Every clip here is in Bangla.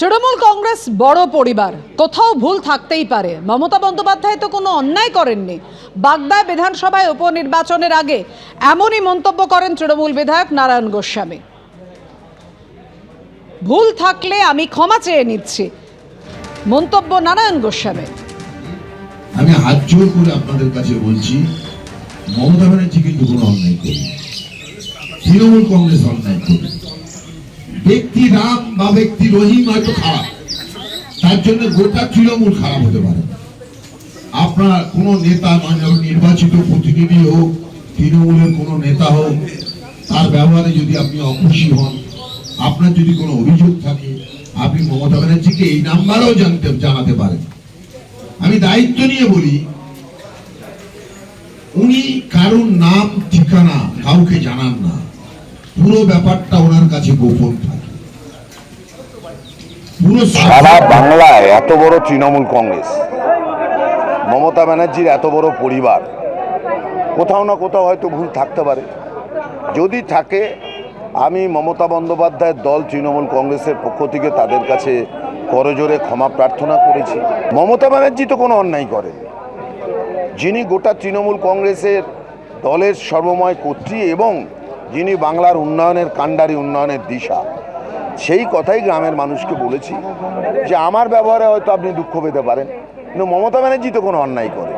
তৃণমূল কংগ্রেস বড় পরিবার। কোথাও ভুল থাকতেই পারে। মমতা বন্দ্যোপাধ্যায় তো কোনো অন্যায় করেননি। বাগদা বিধানসভায় উপনির্বাচনের আগে এমনই মন্তব্য করেন তৃণমূল বিধায়ক নারায়ণ গোস্বামী। ভুল থাকলে আমি ক্ষমা চেয়ে নিচ্ছি। মন্তব্য নারায়ণ গোস্বামী। আমি হাত জোর করে আপনাদের কাছে বলছি, মমতা ব্যানার্জি কিন্তু কোনো অন্যায় করি তৃণমূল কংগ্রেস অন্যায় করি ব্যক্তি রাম বা ব্যক্তি রহিম হয়তো খারাপ। তার জন্য গোটা তৃণমূল খারাপ হতে পারে। আপনার কোন নেতা মানে নির্বাচিত প্রতিনিধি হোক, তৃণমূলের কোন নেতা হোক, তার ব্যবহারে যদি আপনি অখুশি হন, আপনার যদি কোনো অভিযোগ থাকে, আপনি মমতা ব্যানার্জিকে এই নাম্বারেও জানতে, জানাতে পারেন। আমি দায়িত্ব নিয়ে বলি, উনি কারোর নাম, ঠিকানা কাউকে জানান না। পুরো ব্যাপারটা ওনার কাছে গোপন। সারা বাংলায় এত বড় তৃণমূল কংগ্রেস। মমতা ব্যানার্জির এত বড় পরিবার। কোথাও না কোথাও হয়তো ভুল থাকতে পারে। যদি থাকে আমি মমতা বন্দ্যোপাধ্যায়ের দল তৃণমূল কংগ্রেসের পক্ষ থেকে তাদের কাছে করজোরে ক্ষমা প্রার্থনা করেছি। মমতা ব্যানার্জি তো কোনো অন্যায় করেন। যিনি গোটা তৃণমূল কংগ্রেসের দলের সর্বময় কর্ত্রী এবং যিনি বাংলার উন্নয়নের কাণ্ডারি উন্নয়নের দিশা সেই কথাই গ্রামের মানুষকে বলেছি যে আমার ব্যবহারে হয়তো আপনি দুঃখ পেতে পারেন। কিন্তু মমতা ব্যানার্জি তো কোনো অন্যায় করে।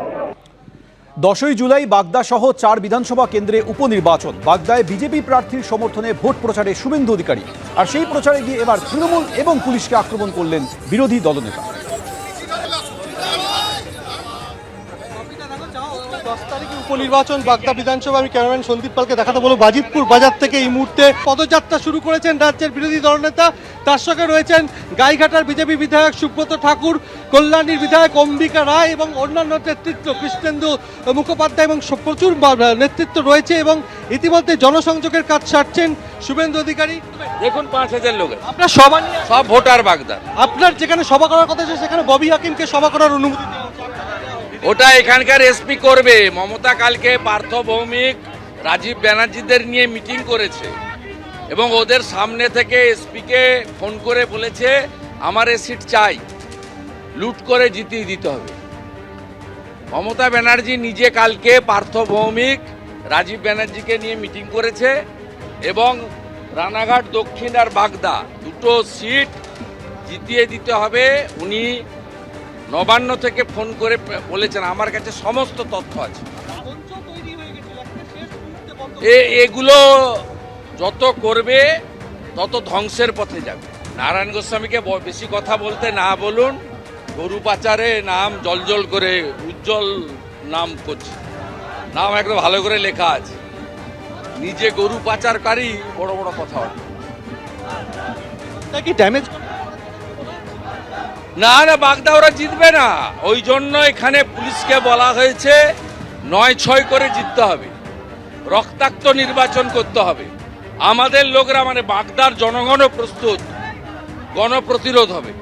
দশই জুলাই বাগদা সহ চার বিধানসভা কেন্দ্রে উপনির্বাচন। বাগদায় বিজেপি প্রার্থীর সমর্থনে ভোট প্রচারে শুভেন্দু অধিকারী। আর সেই প্রচারে গিয়ে এবার তৃণমূল এবং পুলিশকে আক্রমণ করলেন বিরোধী দলনেতা। দশ তারিখে উপনির্বাচন বাগদা বিধানসভা আমি ক্যামেরাম্যান সন্দীপ পালকে দেখাতে বলব বাজিতপুর বাজার থেকে এই মুহূর্তে পদযাত্রা শুরু করেছেন রাজ্যের বিরোধী দলনেতা। তার সঙ্গে রয়েছেন গাইঘাটার বিজেপি বিধায়ক সুব্রত ঠাকুর কল্যাণীর বিধায়ক অম্বিকা রায় এবং অন্যান্য নেতৃত্ব কৃষ্ণেন্দু মুখোপাধ্যায় এবং প্রচুর নেতৃত্ব রয়েছে এবং ইতিমধ্যে জনসংযোগের কাজ সারছেন শুভেন্দু অধিকারী। দেখুন পাঁচ হাজার লোকের আপনার সভা সব ভোটার বাগদার আপনার যেখানে সভা করার কথা সেখানে ববি হাকিমকে সভা করার অনুমতি। ওটা এখানকার এসপি করবে। মমতা কালকে পার্থ ভৌমিক, রাজীব ব্যানার্জিদের নিয়ে মিটিং করেছে। এবং ওদের সামনে থেকে এসপিকে ফোন করে বলেছে, আমার এ সিট চাই। লুট করে জিতিয়ে দিতে হবে। মমতা ব্যানার্জি নিজে কালকে পার্থ ভৌমিক, রাজীব ব্যানার্জিকে নিয়ে মিটিং করেছে এবং রানাঘাট, দক্ষিণ আর বাগদা দুটো সিট জিতিয়ে দিতে হবে। উনি নবান্ন থেকে ফোন করে বলেছেন, আমার কাছে সমস্ত তথ্য আছে। এগুলো যত করবে, তত ধ্বংসের পথে যাবে। নারায়ণ গোস্বামীকে বেশি কথা বলতে না বলুন, গরু পাচারে নাম জলজল করে, উজ্জ্বল নাম করছে। নাম একদম ভালো করে লেখা আছে। নিজে গরু পাচারকারী, বড় বড় কথা নাকি ড্যামেজ না না, বাগদা ওরা জিতবে না। ওই জন্য এখানে পুলিশকে বলা হয়েছে নয় ছয় করে জিততে হবে। রক্তাক্ত নির্বাচন করতে হবে। আমাদের লোকরা মানে বাগদার জনগণও প্রস্তুত, গণপ্রতিরোধ হবে।